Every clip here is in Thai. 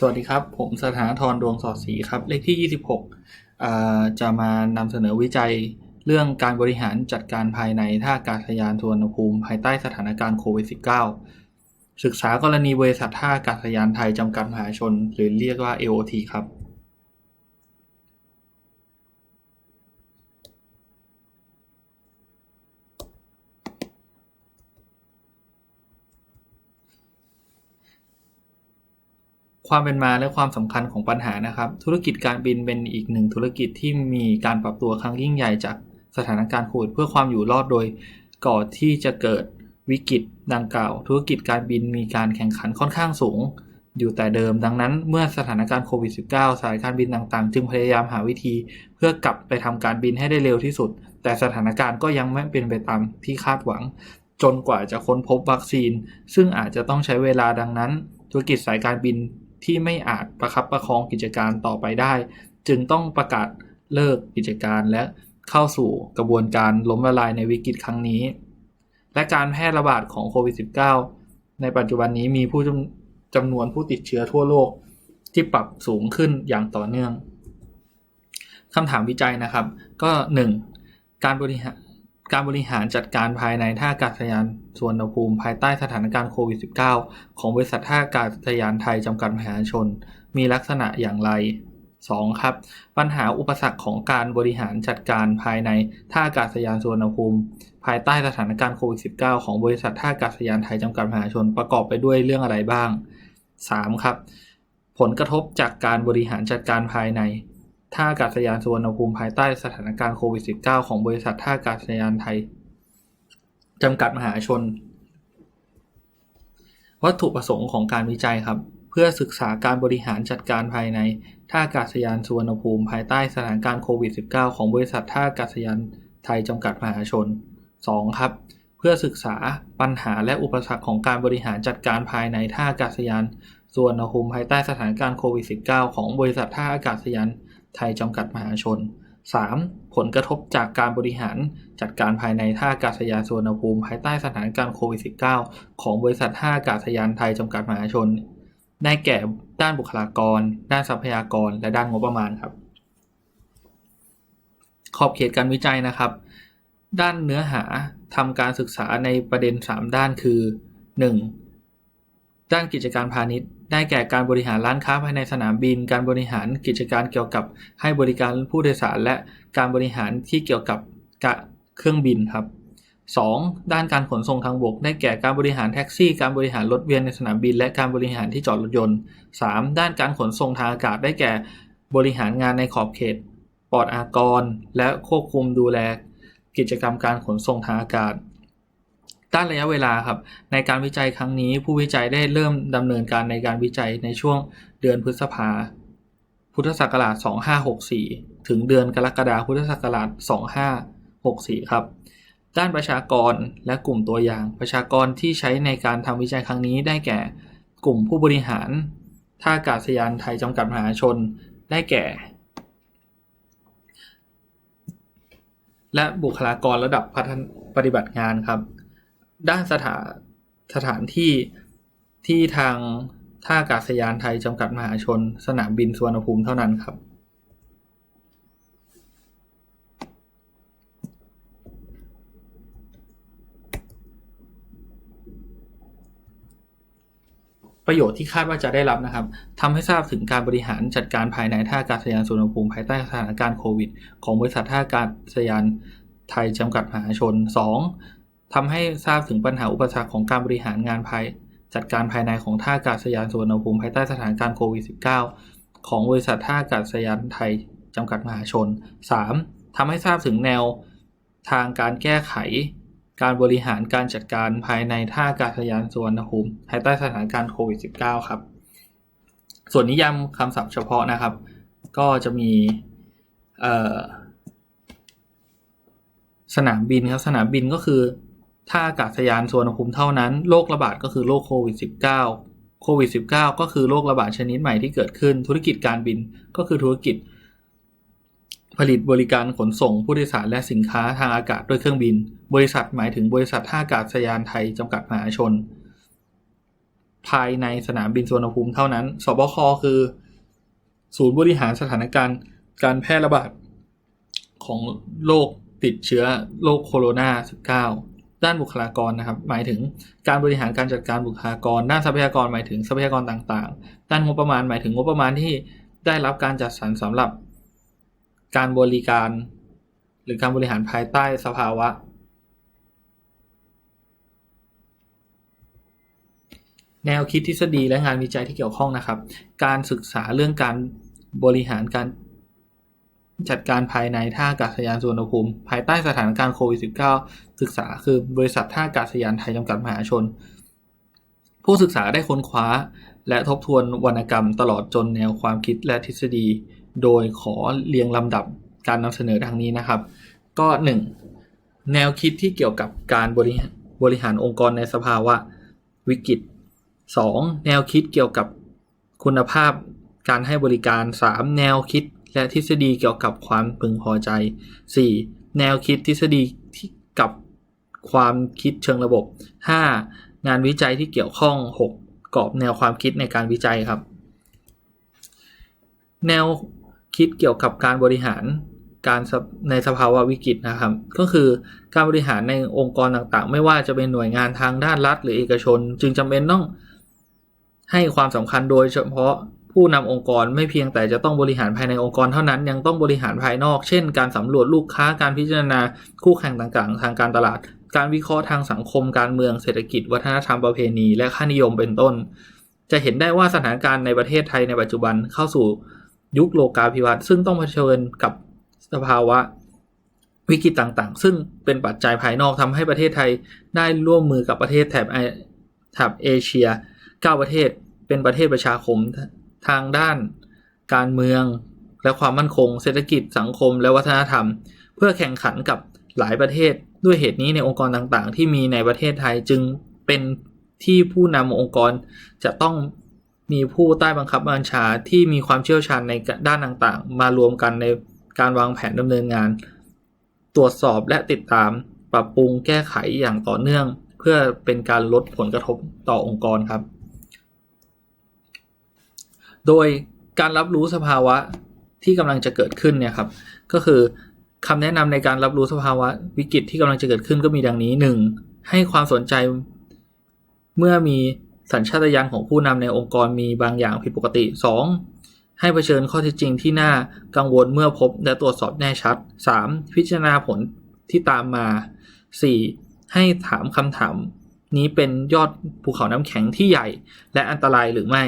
สวัสดีครับ ผมสถานธรดวงสอดสีครับ เลขที่ 26 จะมานำเสนอวิจัยเรื่องการบริหารจัดการภายในท่าอากาศยานสุวรรณภูมิ ภายใต้สถานการณ์โควิด -19 ศึกษากรณีบริษัทท่าอากาศยานไทยจำกัดมหาชน หรือเรียกว่า AOT ครับ ความเป็นมาและความสำคัญของปัญหานะครับ ธุรกิจการบินเป็นอีกหนึ่งธุรกิจที่มีการปรับตัวครั้งยิ่งใหญ่จากสถานการณ์โควิดเพื่อความอยู่รอดโดยก่อนที่จะเกิดวิกฤตดังกล่าว ธุรกิจการบินมีการแข่งขันค่อนข้างสูง อยู่แต่เดิมดังนั้น เมื่อสถานการณ์โควิด -19 สายการบินต่างๆ จึงพยายามหาวิธี เพื่อกลับไปทำการบินให้ได้เร็วที่สุด แต่สถานการณ์ก็ยังไม่เป็นไปตามที่คาดหวัง จนกว่าจะค้นพบวัคซีน ซึ่งอาจจะต้องใช้เวลาดังนั้น ธุรกิจสายการบิน ที่ไม่อาจประคับประคองกิจการต่อไปได้ จึงต้องประกาศเลิกกิจการและเข้าสู่กระบวนการล้มละลายในวิกฤตครั้งนี้ และการแพร่ระบาดของโควิด -19 ในปัจจุบันนี้มีผู้จำจำนวนผู้ติดเชื้อทั่วโลกที่ปรับสูงขึ้นอย่างต่อเนื่องคำถามวิจัยนะครับ ก็ 1. การบริหาร การบริหารจัดการภายในท่าอากาศยานสวรรณภูมิภายใต้สถานการณ์โควิด -19 ของบริษัทท่าอากาศยานไทยจำกัดมหาชน มีลักษณะอย่างไร 2. ครับ ปัญหาอุปสรรคของการบริหารจัดการภายในท่าอากาศยานสวรรณภูมิ ภายใต้สถานการณ์โควิด -19 ของบริษัทท่าอากาศยานไทยจำกัดมหาชนประกอบไปด้วยเรื่องอะไรบ้าง 3. ครับ ผลกระทบจากการบริหารจัดการภายใน ท่าอากาศยานสุวรรณภูมิภายใต้สถานการณ์โควิด -19 ของบริษัทท่าอากาศยานไทย จำกัดมหาชน วัตถุประสงค์ของการวิจัยครับ เพื่อศึกษาการบริหารจัดการภายในท่าอากาศยานสุวรรณภูมิภายใต้สถานการณ์โควิด -19 ของบริษัทท่าอากาศยานไทยจำกัดมหาชน 2. ครับ เพื่อศึกษาปัญหาและอุปสรรคของการบริหารจัดการภายในท่าอากาศยานสุวรรณภูมิภายใต้สถานการณ์โควิด -19 ของบริษัทท่าอากาศยานไไทยจำกัดมหาชน 3. ผลกระทบจากการบริหารจัดการภายในท่าอากาศยานสุวรรณภูมิ ภายใต้สถานการณ์โควิด -19 ของบริษัทท่าอากาศยานไทยจำกัดมหาชน ได้แก่ด้านบุคลากร ด้านทรัพยากร และด้านงบประมาณครับ ขอบเขตการวิจัยนะครับ ด้านเนื้อหาทำการศึกษาในประเด็น 3 ด้านคือ 1. ด้านกิจการพาณิชย์ ได้แก่การบริหารร้านค้าภายในสนามบิน การบริหารกิจการเกี่ยวกับให้บริการผู้โดยสาร และการบริหารที่เกี่ยวกับเครื่องบินครับ 2. ด้านการขนส่งทางบก ได้แก่การบริหารแท็กซี่ การบริหารรถเวียนในสนามบิน และการบริหารที่จอดรถยนต์ 3. ด้านการขนส่งทางอากาศ ได้แก่บริหารงานในขอบเขตปลอดอากร และควบคุมดูแลกิจกรรมการขนส่งทางอากาศ ด้านระยะเวลาครับ ในการวิจัยครั้งนี้ ผู้วิจัยได้เริ่มดำเนินการในการวิจัยในช่วงเดือนพฤษภา พุทธศักราช 2564 ถึงเดือนกรกฎาคมพุทธศักราช 2564 ครับ ด้านประชากรและกลุ่มตัวอย่าง ประชากรที่ใช้ในการทำวิจัยครั้งนี้ได้แก่ กลุ่มผู้บริหารท่าอากาศยานไทยจำกัดมหาชน ได้แก่ และบุคลากรระดับปฏิบัติงานครับ ด้านสถานสถานที่ที่ทางท่าอากาศยานไทยจำกัดมหาชน สนามบินสุวรรณภูมิเท่านั้นครับ ประโยชน์ที่คาดว่าจะได้รับนะครับทำให้ทราบถึงการบริหารจัดการภายในท่าอากาศยานสุวรรณภูมิภายใต้สถานการณ์โควิด ของบริษัทท่าอากาศยานไทยจำกัดมหาชน 2. ทำให้ทราบถึงปัญหาอุปสรรคของการบริหารงานภายจัดการภายในของท่าอากาศยานสุวรรณภูมิภายใต้สถานการณ์โควิด -19 ของบริษัทท่าอากาศยานไทยจำกัดมหาชน 3. ทำให้ทราบถึงแนวทางการแก้ไข การบริหารการจัดการภายในท่าอากาศยานสุวรรณภูมิภายใต้สถานการณ์โควิด -19 ครับ ส่วนนิยามคำศัพท์เฉพาะนะครับ ก็จะมีสนามบินครับ สนามบินก็คือ ท่าอากาศยานสุวรรณภูมิเท่านั้น โรคระบาดก็คือโรคโควิด -19 โควิด -19 ก็คือโรคระบาดชนิดใหม่ที่เกิดขึ้น ธุรกิจการบินก็คือธุรกิจ ผลิตบริการขนส่งผู้โดยสารและสินค้าทางอากาศด้วยเครื่องบิน บริษัทหมายถึงบริษัทท่าอากาศยานไทยจำกัดมหาชน ภายในสนามบินสุวรรณภูมิเท่านั้น สบคคือ ศูนย์บริหารสถานการณ์การแพร่ระบาดของโรคติดเชื้อโรคโคโรนา19 ด้านบุคลากรนะครับ หมายถึงการบริหารการจัดการบุคลากร ด้านทรัพยากรหมายถึงทรัพยากรต่างๆ ด้านงบประมาณหมายถึงงบประมาณที่ได้รับการจัดสรรสำหรับการบริการ หรือการบริหารภายใต้สภาวะ แนวคิดทฤษฎีและงานวิจัยที่เกี่ยวข้องนะครับ การศึกษาเรื่องการบริหารการ จัดการภายในท่าอากาศยานสุวรรณภูมิ ภายใต้สถานการณ์โควิด -19 ศึกษาคือบริษัทท่าอากาศยานไทยจำกัดมหาชน ผู้ศึกษาได้ค้นคว้า และทบทวนวรรณกรรมตลอดจนแนวความคิดและทฤษฎี โดยขอเรียงลำดับการนำเสนอดังนี้นะครับ ก็ 1. แนวคิดที่เกี่ยวกับการบริหารบริหารองค์กรในสภาวะวิกฤต 2. แนวคิดเกี่ยวกับคุณภาพการให้บริการ 3. แนวคิด และทฤษฎีเกี่ยวกับความพึงพอใจ 4. แนวคิดทฤษฎีที่กับความคิดเชิงระบบ 5. งานวิจัยที่เกี่ยวข้อง 6. กรอบแนวความคิดในการวิจัยครับ แนวคิดเกี่ยวกับการบริหารการในสภาวะวิกฤตนะครับ ก็คือการบริหารในองค์กรต่างๆ ไม่ว่าจะเป็นหน่วยงานทางด้านรัฐ หรือเอกชน จึงจำเป็นต้องให้ความสำคัญโดยเฉพาะ ผู้นำองค์กรไม่เพียงแต่จะต้องบริหารภายในองค์กรเท่านั้น ยังต้องบริหารภายนอก เช่น การสำรวจลูกค้าการพิจารณาคู่แข่งต่างๆ ทางการตลาด การวิเคราะห์ทางสังคมการเมืองเศรษฐกิจ วัฒนธรรมประเพณี และค่านิยมเป็นต้น จะเห็นได้ว่าสถานการณ์ในประเทศไทยในปัจจุบันเข้าสู่ยุคโลกาภิวัตน์ซึ่งต้องเผชิญกับสภาวะวิกฤตต่างๆ ซึ่งเป็นปัจจัยภายนอกทำให้ประเทศไทยได้ร่วมมือกับประเทศแถบแถบเอเชีย 9 ประเทศเป็นประเทศประชาคม ทางด้านการเมือง และความมั่นคง เศรษฐกิจสังคม และวัฒนธรรม เพื่อแข่งขันกับหลายประเทศ ด้วยเหตุนี้ในองค์กรต่างๆ ที่มีในประเทศไทยจึงเป็นที่ผู้นำองค์กรจะต้องมีผู้ใต้บังคับบัญชาที่มีความเชี่ยวชาญในด้านต่างๆ มารวมกันในการวางแผนดำเนินงาน ตรวจสอบและติดตาม ปรับปรุงแก้ไขอย่างต่อเนื่อง เพื่อเป็นการลดผลกระทบต่อองค์กรครับ โดยการรับรู้สภาวะที่กำลังจะเกิดขึ้นเนี่ยครับ ก็คือคำแนะนำในการรับรู้สภาวะวิกฤตที่กำลังจะเกิดขึ้นก็มีดังนี้ 1. ให้ความสนใจ เมื่อมีสัญชาตญาณของผู้นำในองค์กรมีบางอย่างผิดปกติ 2. ให้เผชิญข้อเท็จจริงที่น่ากังวลเมื่อพบและตรวจสอบแน่ชัด 3. พิจารณาผลที่ตามมา 4. ให้ถามคำถามนี้เป็นยอดภูเขาน้ำแข็งที่ใหญ่ และอันตรายหรือไม่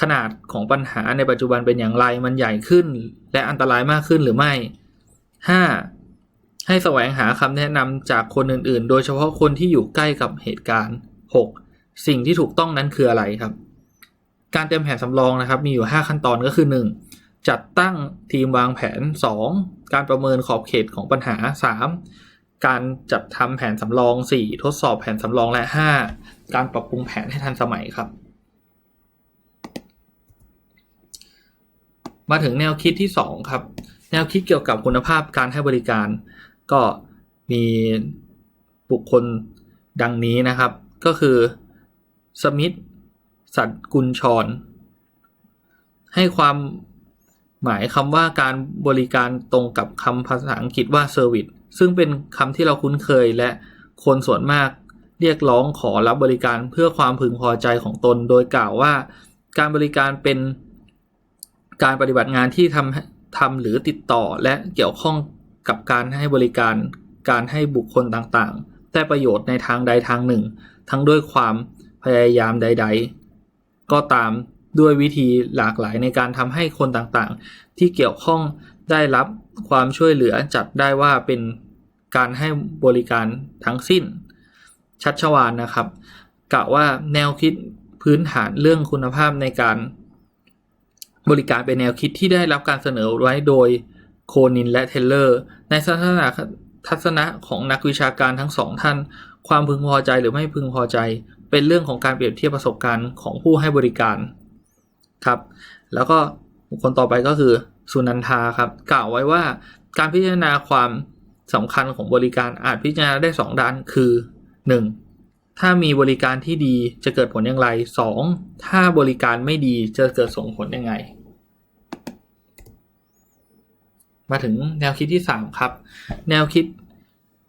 ขนาดของปัญหาในปัจจุบันเป็นอย่างไรมันใหญ่ขึ้น และอันตรายมากขึ้นหรือไม่ 5. ให้แสวงหาคำแนะนำจากคนอื่นๆ โดยเฉพาะคนที่อยู่ใกล้กับเหตุการณ์ 6. สิ่งที่ถูกต้องนั้นคืออะไรครับ การเตรียมแผนสำรองนะครับ มีอยู่ 5 ขั้นตอนก็คือ 1. จัดตั้งทีมวางแผน 2. การประเมินขอบเขตของปัญหา 3. การจัดทำแผนสำรอง 4. ทดสอบแผนสำรองและ 5. การปรับปรุงแผนให้ทันสมัยครับ มาถึงแนวคิดที่2ครับ แนวคิดเกี่ยวกับคุณภาพการให้บริการ ก็มีบุคคลดังนี้นะครับ ก็คือสมิธสัตกุลชร ให้ความหมายคำว่าการบริการตรงกับคำภาษาอังกฤษว่า service ซึ่งเป็นคำที่เราคุ้นเคยและคนส่วนมากเรียกร้องขอรับบริการเพื่อความพึงพอใจของตน โดยกล่าวว่า การบริการเป็น การปฏิบัติงานที่ทำทำหรือติดต่อและเกี่ยวข้องกับการให้บริการการให้บุคคลต่างๆ ได้ประโยชน์ในทางใดทางหนึ่ง ทั้งด้วยความพยายามใด ๆ ก็ตามด้วยวิธีหลากหลายในการทำให้คนต่างๆ ที่เกี่ยวข้องได้รับความช่วยเหลือจัดได้ว่าเป็นการให้บริการทั้งสิ้น ชัดชวานนะครับกล่าวว่าแนวคิดพื้นฐานเรื่องคุณภาพในการ บริการเป็นแนวคิดที่ได้รับการเสนอไว้โดยโคนินและเทเลอร์ ในทัศนะทัศนะของนักวิชาการทั้งสองท่าน ความพึงพอใจหรือไม่พึงพอใจ เป็นเรื่องของการเปรียบเทียบประสบการณ์ของผู้ให้บริการครับ แล้วก็บุคคลต่อไปก็คือสุนันทาครับกล่าวไว้ว่าการพิจารณาความสำคัญของบริการอาจพิจารณาได้ 2 ด้านคือ 1. ถ้ามีบริการที่ดีจะเกิดผลอย่างไร 2. ถ้าบริการไม่ดีจะเกิดส่งผลยังไง มาถึงแนวคิดที่3ครับ แนวคิด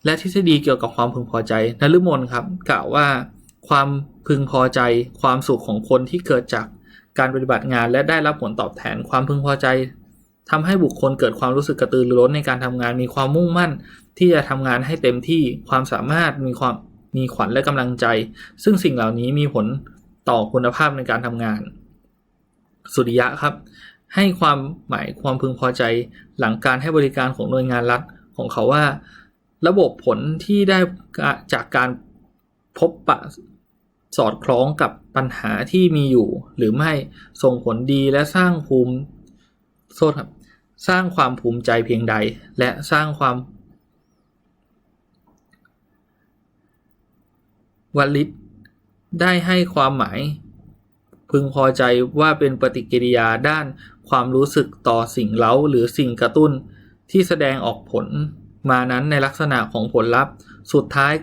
และทฤษฎีเกี่ยวกับความพึงพอใจนฤมลครับ กล่าวว่าความพึงพอใจ ความสุขของคนที่เกิดจากการปฏิบัติงาน และได้รับผลตอบแทนความพึงพอใจทำให้บุคคลเกิดความรู้สึกกระตือรือร้นในการทำงาน มีความมุ่งมั่น ที่จะทำงานให้เต็มที่ความสามารถมีความมีขวัญและกำลังใจ ซึ่งสิ่งเหล่านี้มีผลต่อคุณภาพในการทำงาน สุริยะครับ ให้ความหมายความพึงพอใจหลังการให้บริการของหน่วยงานรัฐของเขาว่า ระบบผลที่ได้จากการพบปะสอดคล้องกับปัญหาที่มีอยู่ หรือไม่ส่งผลดีและสร้างภูมิโทษครับสร้างความภูมิใจเพียงใด และสร้างความวลิตได้ให้ความหมาย พึงพอใจว่าเป็นปฏิกิริยาด้านความรู้สึกต่อสิ่งเล้าหรือสิ่งกระตุ้น ที่แสดงออกผลมานั้นในลักษณะของผลลัพธ์ สุดท้าย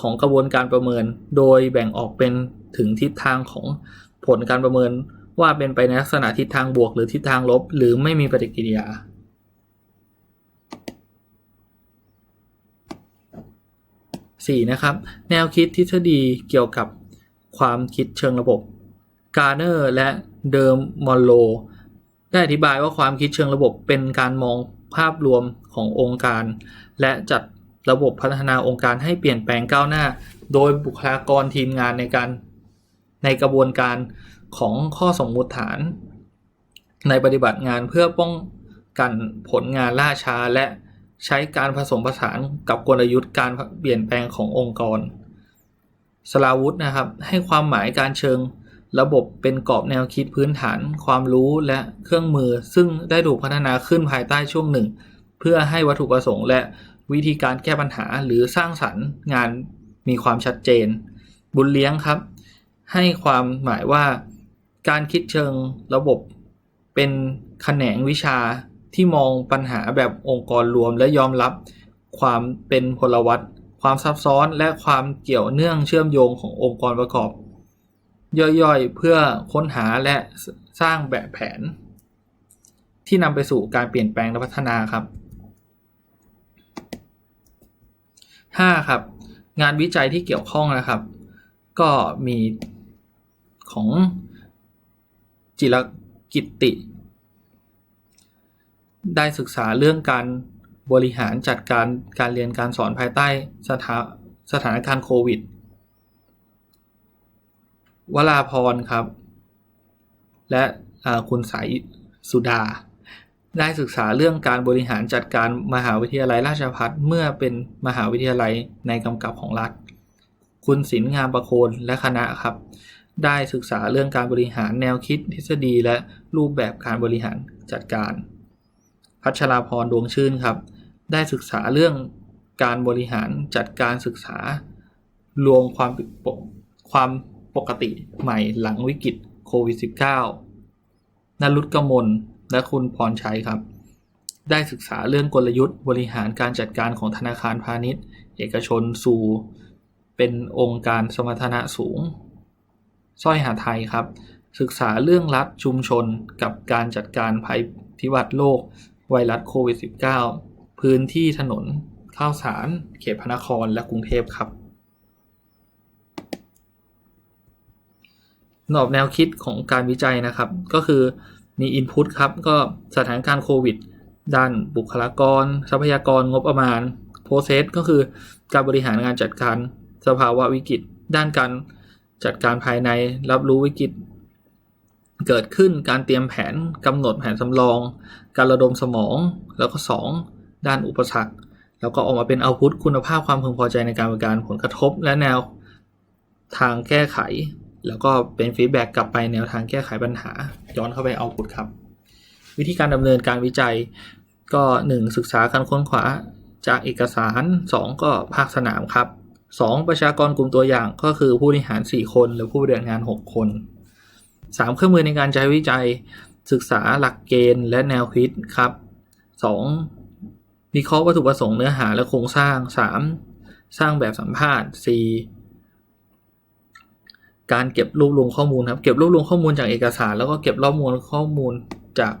ของกระบวนการประเมิน โดยแบ่งออกเป็นถึงทิศทางของผลการประเมินว่าเป็นไปในลักษณะทิศทางบวก หรือทิศทางลบ หรือไม่มีปฏิกิริยา 4. นะครับ แนวคิดทฤษฎีเกี่ยวกับความคิดเชิงระบบ การ์เนอร์และเดิมมอลโลได้อธิบายว่าความคิดเชิงระบบเป็นการมองภาพรวมขององค์การ และจัดระบบพัฒนาองค์การให้เปลี่ยนแปลงก้าวหน้า โดยบุคลากรทีมงานในการในกระบวนการของข้อสมมุติฐาน ในปฏิบัติงานเพื่อป้องกันผลงานล่าช้าและใช้การผสมผสานกับกลยุทธ์การเปลี่ยนแปลงขององค์กร สลาวุธนะครับให้ความหมายการเชิง ระบบเป็นกรอบแนวคิดพื้นฐาน ความรู้และเครื่องมือ ซึ่งได้ถูกพัฒนาขึ้นภายใต้ช่วงหนึ่ง เพื่อให้วัตถุประสงค์และวิธีการแก้ปัญหาหรือสร้างสรรค์งานมีความชัดเจน บุญเลี้ยงครับ ให้ความหมายว่าการคิดเชิงระบบเป็นแขนงวิชาที่มองปัญหาแบบองค์กรรวมและยอมรับความเป็นพลวัตความซับซ้อนและความเกี่ยวเนื่องเชื่อมโยงขององค์กรประกอบ ย่อยๆ เพื่อค้นหาและสร้างแบบแผน ที่นำไปสู่การเปลี่ยนแปลงและพัฒนาครับ 5. ครับ งานวิจัยที่เกี่ยวข้องนะครับ ก็มีของจิรกิติ ได้ศึกษาเรื่องการบริหารจัดการการเรียนการสอนภายใต้สถาสถานการณ์โควิด วราพรครับ และคุณสายสุดา ได้ศึกษาเรื่องการบริหารจัดการมหาวิทยาลัยราชภัฏเมื่อเป็นมหาวิทยาลัยในกำกับของรัฐ คุณศิลงามประโคนและคณะครับ ได้ศึกษาเรื่องการบริหารแนวคิดทฤษฎีและรูปแบบการบริหารจัดการ พัชราพรดวงชื่นครับ ได้ศึกษาเรื่องการบริหารจัดการศึกษารวมความปกความ ปกติใหม่หลังวิกฤตโควิด -19 นรุตกมลและคุณพรชัยครับ ได้ศึกษาเรื่องกลยุทธ์บริหารการจัดการของธนาคารพาณิชย์ เอกชนสู่ เป็นองค์การสมรรถนะสูงสร้อยหาไทยครับ ศึกษาเรื่องรัฐชุมชนกับการจัดการภัยพิบัติโลก ไวรัสโควิด -19 พื้นที่ถนนข้าวสาร เขตพระนครและกรุงเทพครับห นอบแนวคิดของการวิจัยนะครับ ก็คือมี Input ครับ ก็สถานการณ์โควิด ด้านบุคลากร ทรัพยากรงบประมาณ Process ก็คือการบริหารงานจัดการสภาวะวิกฤต ด้านการจัดการภายในรับรู้วิกฤต เกิดขึ้นการเตรียมแผนกำหนดแผนสำรอง การระดมสมอง แล้วก็ 2 ด้านอุปสรรค แล้วก็ออกมาเป็นเอาพุทคุณภาพความพึงพอใจในการบริการผลกระทบและแนวทางแก้ไข แล้วก็เป็นฟีดแบ็กกลับไปแนวทางแก้ไขปัญหา ย้อนเข้าไปเอาพุทครับ วิธีการดำเนินการวิจัยก็ 1 ศึกษาการค้นคว้าจากเอกสาร 2 ก็ภาคสนามครับ 2. ประชากรกลุ่มตัวอย่างก็คือผู้บริหาร 4 คน หรือผู้บริหารงาน 6 คน 3. เครื่องมือในการใช้วิจัย ศึกษาหลักเกณฑ์และแนวคิดครับ 2. วิเคราะห์วัตถุประสงค์เนื้อหาและโครงสร้าง 3. สร้างแบบสัมภาษณ์ 4. การเก็บรวบรวมข้อมูลครับ เก็บรวบรวมข้อมูลจากเอกสาร แล้วก็เก็บรวบรวมข้อมูลจาก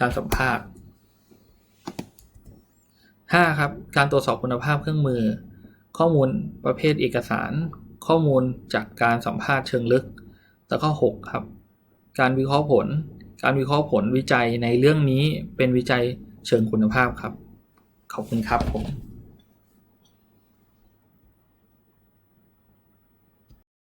การสัมภาษณ์ห้าครับ การตรวจสอบคุณภาพเครื่องมือ ข้อมูลประเภทเอกสาร ข้อมูลจากการสัมภาษณ์เชิงลึก แล้วก็หกครับ การวิเคราะห์ผล การวิเคราะห์ผลวิจัยในเรื่องนี้เป็นวิจัยเชิงคุณภาพครับ ขอบคุณครับผม